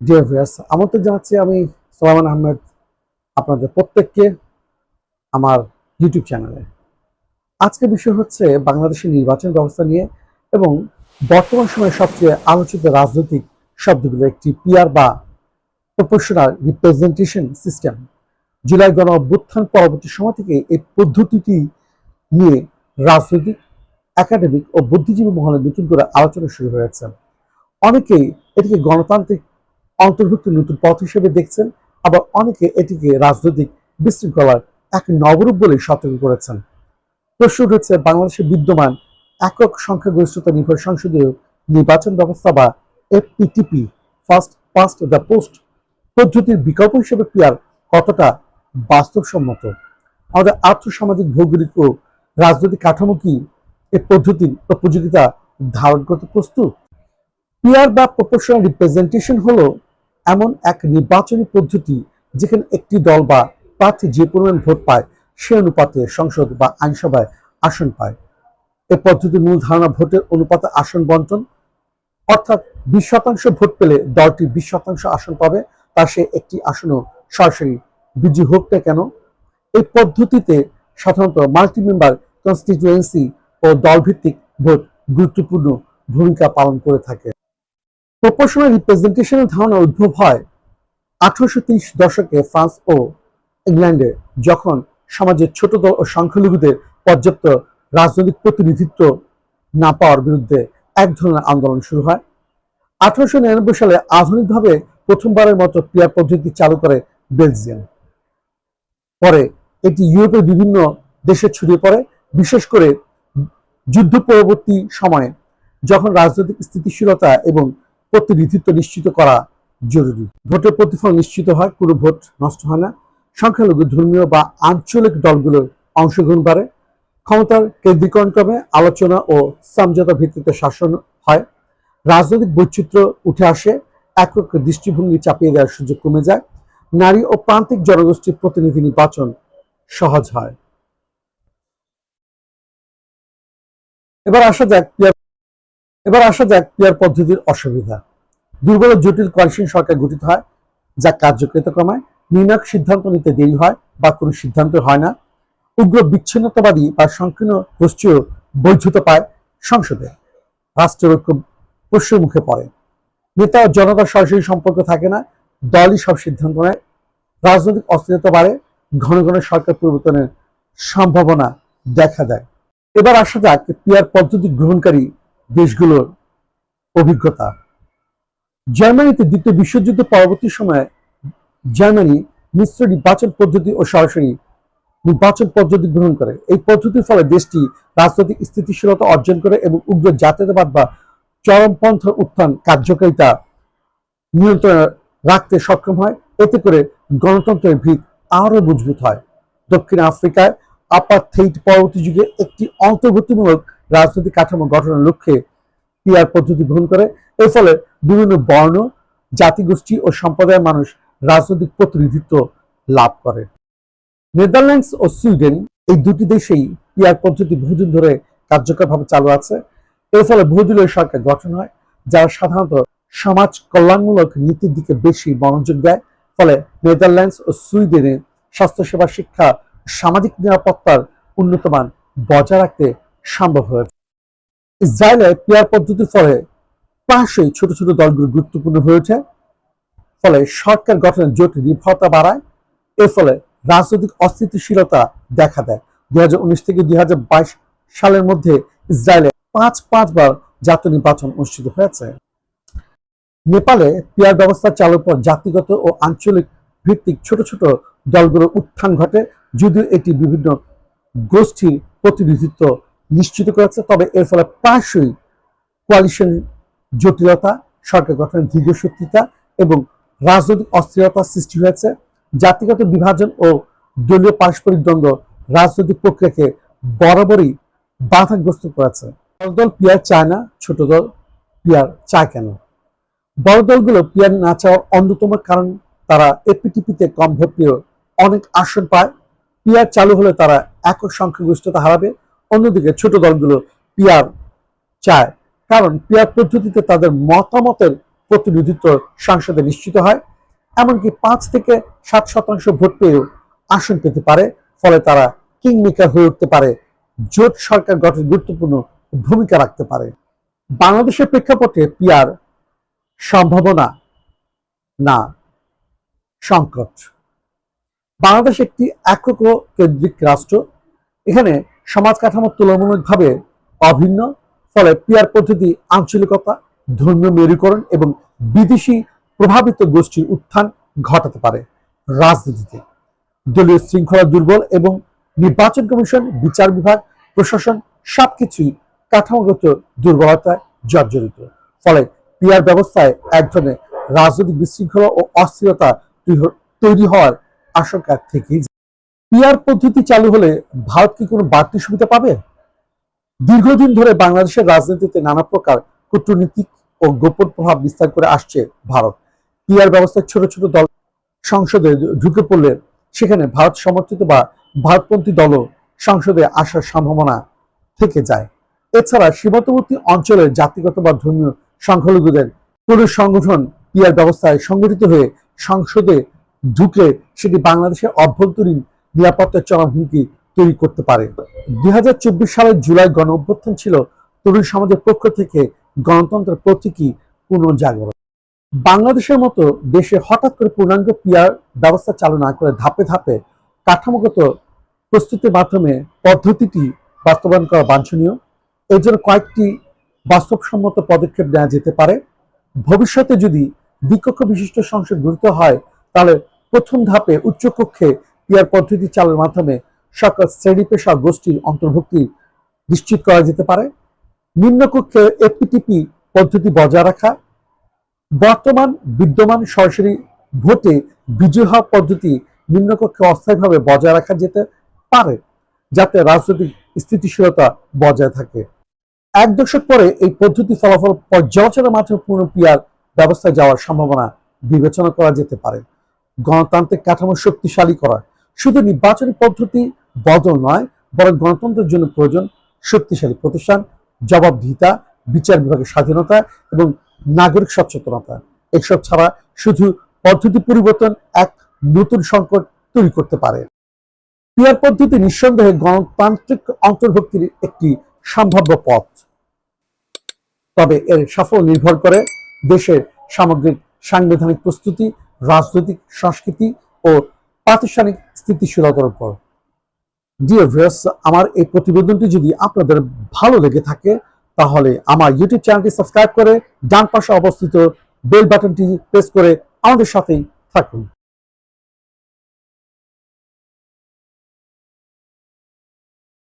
Dear viewers আমন্ত্রণ জানাচ্ছি আমি সোলামান আহমেদ, আপনাদের প্রত্যেককে আমার ইউটিউব চ্যানেলে আজকের বিষয় হচ্ছে বাংলাদেশের নির্বাচন ব্যবস্থা নিয়ে এবং বর্তমান সময়ে সবচেয়ে আলোচিত রাজনৈতিক শব্দগুলো একটি পিয়ার বা প্রপোর্শনাল রিপ্রেজেন্টেশন সিস্টেম জুলাই গণ অভ্যুত্থান পরবর্তী সময় থেকে এই পদ্ধতিটি নিয়ে রাজনৈতিক একাডেমিক ও বুদ্ধিজীবী মহলে নতুন করে আলোচনা শুরু হয়েছে। অনেকেই এটিকে গণতান্ত্রিক অন্তর্ভুক্ত নতুন পথ হিসেবে দেখছেন, আবার অনেকে এটিকে রাজনৈতিক বিশৃঙ্খলার এক নবরূপ বলে সতর্ক করেছেন। প্রশ্ন উঠেছে, বাংলাদেশে বিদ্যমান একক সংখ্যাগরিষ্ঠতা নির্ভর সংসদীয় নির্বাচন ব্যবস্থা বা FPTP, first past the post, পদ্ধতির বিকল্প হিসেবে পিয়ার কতটা বাস্তবসম্মত? আমাদের আর্থসামাজিক ভৌগোলিক ও রাজনৈতিক কাঠামো কি এই পদ্ধতির উপযোগিতা ধারণ করতে প্রস্তুত? পিয়ার বা প্রপোর্শনাল রিপ্রেজেন্টেশন হলো এমন এক নির্বাচনী পদ্ধতি যেখানে একটি দল বা প্রার্থী যে পরিমাণ ভোট পায়, সে অনুপাতে সংসদ বা আইনসভায় আসন পায়। এ পদ্ধতির মূল ধারণা ভোটের অনুপাতে আসন বন্টন। অর্থাৎ বিশ শতাংশ ভোট পেলে দলটি বিশ শতাংশ আসন পাবে, তা সে একটি আসনও সরাসরি বিজয়ী হোক না কেন? এই পদ্ধতিতে সাধারণত মাল্টি মেম্বার কনস্টিটিউয়েন্সি ও দলভিত্তিক ভোট গুরুত্বপূর্ণ ভূমিকা পালন করে থাকে। প্রপোর্শনাল রিপ্রেজেন্টেশনের ধারণা উদ্ভব হয় আঠারোশো দশকে ফ্রান্স ও ইংল্যান্ডে, যখন সমাজের ছোট দল ও সংখ্যালঘুদের পর্যাপ্ত রাজনৈতিক প্রতিনিধিত্ব না পাওয়ার বিরুদ্ধে এক ধরনের আন্দোলন শুরু হয়। আঠারোশো নিরানব্বই সালে আধুনিকভাবে প্রথমবারের মতো পিয়ার পদ্ধতি চালু করে বেলজিয়াম। পরে এটি ইউরোপের বিভিন্ন দেশে ছড়িয়ে পড়ে, বিশেষ করে যুদ্ধ পরবর্তী সময়ে, যখন রাজনৈতিক স্থিতিশীলতা এবং প্রতিনিধিত্ব নিশ্চিত করা জরুরি। ভোটের প্রতিফল নিশ্চিত হয়, কোনো ভোট নষ্ট হয় না। সংখ্যালঘু, ধর্মীয় বা আঞ্চলিক দলগুলোর অংশগ্রহণ বাড়ে। ক্ষমতার কেন্দ্রীকরণ ক্রমে আলোচনা ও সমঝোতা ভিত্তিতে শাসন হয়। রাজনৈতিক বৈচিত্র্য উঠে আসে, একক দৃষ্টিভঙ্গি চাপিয়ে দেওয়ার সুযোগ কমে যায়। নারী ও প্রান্তিক জনগোষ্ঠীর প্রতিনিধি নির্বাচন সহজ হয়। এবার আসা যাক এবার আসা যাক পিয়ার পদ্ধতির অসুবিধা। দুর্বল জটিল কোয়ালিশন সরকার গঠিত হয়, যা কার্যকরিতা কমায় নির্ণায়ক সিদ্ধান্ত নিতে দেরি হয় বা কোনো সিদ্ধান্ত হয় না। উগ্র বিচ্ছিন্নতাবাদী বা সংকীর্ণ গোষ্ঠীও বৈধতা পায় সংসদে। রাষ্ট্রের ঐক্য প্রশ্নের মুখে পড়ে। নেতা ও জনতার সরাসরি সম্পর্ক থাকে না, দলই সব সিদ্ধান্ত নেয়। রাজনৈতিক অস্থিরতা বাড়ে, ঘন ঘন সরকার পরিবর্তনের সম্ভাবনা দেখা দেয়। এবার আসা যাক পিয়ার পদ্ধতি গ্রহণকারী দেশগুলোর অভিজ্ঞতা। জার্মানিতে দ্বিতীয় বিশ্বযুদ্ধ পরবর্তী সময়ে জার্মানি মিশ্র নির্বাচন পদ্ধতি ও সরাসরি নির্বাচন পদ্ধতি গ্রহণ করে। এই পদ্ধতির ফলে দেশটি রাজনৈতিক স্থিতিশীলতা অর্জন করে এবং উগ্র জাতীয়তাবাদ বা চরমপন্থ উত্থান কার্যকারিতা নিয়ন্ত্রণে রাখতে সক্ষম হয়। এতে করে গণতন্ত্রের ভিত আরও মজবুত হয়। দক্ষিণ আফ্রিকায় আপাথেইট পরবর্তী যুগে একটি অন্তর্ভুক্তিমূলক রাজনৈতিক কাঠামো গঠনের লক্ষ্যে পিয়ার পদ্ধতি গ্রহণ করে। এর ফলে বিভিন্ন বর্ণ, জাতিগোষ্ঠী ও সম্প্রদায়ের মানুষ রাজনৈতিক প্রতিনিধিত্ব লাভ করে। নেদারল্যান্ডস ও সুইডেন এই দুটি দেশেই পিয়ার পদ্ধতি বহুদিন ধরে কার্যকরভাবে চালু আছে। এর ফলে বহুদলীয় সরকার গঠন হয়, যারা সাধারণত সমাজ কল্যাণমূলক নীতির দিকে বেশি মনোযোগ দেয়। ফলে নেদারল্যান্ডস ও সুইডেনে স্বাস্থ্যসেবা, শিক্ষা, সামাজিক নিরাপত্তার উন্নত মান বজায় রাখতে সম্ভব হয়েছে ইসরায়েলে পিয়ার পদ্ধতির ফলে প্রায়শই ছোট ছোট দলগুলো গুরুত্বপূর্ণ হয়ে ওঠে। ফলে সরকার গঠনের জোট নির্ভরতা বাড়ায়। এর ফলে রাজনৈতিক অস্থিতিশীলতা দেখা দেয়। দুই থেকে দুই সালের মধ্যে ইসরায়েলে পাঁচ পাঁচবার জাতীয় নির্বাচন অনুষ্ঠিত হয়েছে। নেপালে পিয়ার ব্যবস্থা চালুর পর জাতিগত ও আঞ্চলিক ভিত্তিক ছোট ছোট দলগুলোর উত্থান ঘটে। যদিও এটি বিভিন্ন গোষ্ঠীর প্রতিনিধিত্ব নিশ্চিত করেছে, তবে এর ফলে প্রায়শই কোয়ালিশন জটিলতা, সরকার গঠনের দীর্ঘসূত্রিতা এবং রাজনৈতিক অস্থিরতা সৃষ্টি হয়েছে। জাতিগত বিভাজন ও দলীয় পারস্পরিক দ্বন্দ্ব রাজনৈতিক প্রক্রিয়াকে বরাবরই বাধাগ্রস্ত করেছে। বড় দল পিয়ার চায় না ছোট দল পিয়ার চায় কেন? বড় দলগুলো পিয়ার না চাওয়ার অন্যতম কারণ তারা এপিটিপিতে কম ভোট পেয়েও অনেক আসন পায়। পিয়ার চালু হলে তারা একক সংখ্যাগরিষ্ঠতা হারাবে। অন্যদিকে ছোট দলগুলো পিয়ার চায়। কারণ পিয়ার পদ্ধতিতে তাদের মতামতের প্রতিনিধিত্ব সংসদে নিশ্চিত হয়। এমনকি পাঁচ থেকে সাত শতাংশ ভোট পেয়েও আসন পেতে পারে। ফলে তারা কিং মেকার হয়ে উঠতে পারে। জোট সরকার গঠনে গুরুত্বপূর্ণ ভূমিকা রাখতে পারে। বাংলাদেশের প্রেক্ষাপটে পিয়ার সম্ভাবনা না, সংকট। বাংলাদেশ একটি একক কেন্দ্রিক রাষ্ট্র। এখানে সমাজ কাঠামো তুলনামূলকভাবে অভিন্ন, ফলে পিয়ার পদ্ধতি, আঞ্চলিকতা, ধর্মীয় মেরুকরণ এবং বিদেশি প্রভাবিত গোষ্ঠীর উত্থান ঘটাতে পারে রাজনীতিতে। দলীয় শৃঙ্খলা দুর্বল এবং নির্বাচন কমিশন, বিচার বিভাগ, প্রশাসন সবকিছুই কাঠামোগত দুর্বলতায় জর্জরিত। ফলে পিয়ার ব্যবস্থায় এক ধরনের রাজনৈতিক বিশৃঙ্খলা ও অস্থিরতা তৈরি হওয়ার আশঙ্কা থেকেই পিয়ার পদ্ধতি চালু হলে ভারত কি কোনো বাড়তি সুবিধা পাবে? দীর্ঘদিন ধরে বাংলাদেশের রাজনীতিতে নানা প্রকার কূটনীতিক ও গোপন প্রভাব বিস্তার করে আসছে ভারত। পিয়ার ব্যবস্থায় ছোট ছোট দল সংসদে ঢুকে পড়লে সেখানে ভারত সমর্থিত বা ভারতপন্থী দলও সংসদে আসার সম্ভাবনা থেকে যায়। এছাড়া সীমান্তবর্তী অঞ্চলের জাতিগত বা ধর্মীয় সংখ্যালঘুদের কোনো সংগঠন পিয়ার ব্যবস্থায় সংগঠিত হয়ে সংসদে ঢুকে সেটি বাংলাদেশের অভ্যন্তরীণ নিরাপত্তার চরম হুমকি তৈরি করতে পারে। দুই হাজার চব্বিশ সালের জুলাই গণ অভ্যুত্থান ছিল তরুণ সমাজের পক্ষ থেকে গণতন্ত্রের প্রতীকী পুনর্জাগরণ। বাংলাদেশের মতো দেশে হঠাৎ করে পূর্ণাঙ্গ পিয়ার ব্যবস্থা চালু না করে ধাপে ধাপে কাঠামোগত প্রস্তুতির মাধ্যমে পদ্ধতিটি বাস্তবায়ন করা বাঞ্ছনীয়। এর জন্য কয়েকটি বাস্তবসম্মত পদক্ষেপ নেওয়া যেতে পারে। ভবিষ্যতে যদি দ্বিকক্ষ বিশিষ্ট সংসদ গঠিত হয়, তাহলে প্রথম ধাপে উচ্চকক্ষে পিয়ার পদ্ধতি চালুর মাধ্যমে সকল শ্রেণি পেশা গোষ্ঠীর অন্তর্ভুক্তি নিশ্চিত করা যেতে পারে। নিম্নকক্ষে এপিটিপি পদ্ধতি বজায় রাখা। বর্তমান বিদ্যমান সরাসরি ভোটে বিজয় হওয়া পদ্ধতি নিম্নকক্ষে অস্থায়ীভাবে বজায় রাখা যেতে পারে, যাতে রাজনৈতিক স্থিতিশীলতা বজায় থাকে। এক দশক পরে এই পদ্ধতি ফলাফল পর্যালোচনার মাধ্যমে পূর্ণ পিয়ার ব্যবস্থায় যাওয়ার সম্ভাবনা বিবেচনা করা যেতে পারে। গণতান্ত্রিক কাঠামো শক্তিশালী করা শুধু নির্বাচনী পদ্ধতি বদল নয়, বরং গণতন্ত্রের জন্য প্রয়োজন শক্তিশালী প্রতিষ্ঠান, জবাবদিহিতা, বিচার বিভাগের স্বাধীনতা এবং নাগরিক সচেতনতা। এসব ছাড়া শুধু পদ্ধতি পরিবর্তন এক নতুন সংকট তৈরি করতে পারে। পিয়ার পদ্ধতি নিঃসন্দেহে গণতান্ত্রিক অন্তর্ভুক্তির একটি সম্ভাব্য পথ। তবে এর সাফল্য নির্ভর করে দেশের সামগ্রিক সাংবিধানিক প্রস্তুতি, রাজনৈতিক সংস্কৃতি ও প্রাতিষ্ঠানিক স্থিতিশীলতার উপর ডিয়ার ভিউয়ার্স আমার এই প্রতিবেদনটি যদি আপনাদের ভালো লেগে থাকে, তাহলে আমার ইউটিউব চ্যানেলটি সাবস্ক্রাইব করে ডান পাশে অবস্থিত বেল বাটনটি প্রেস করে আমাদের সাথেই থাকুন।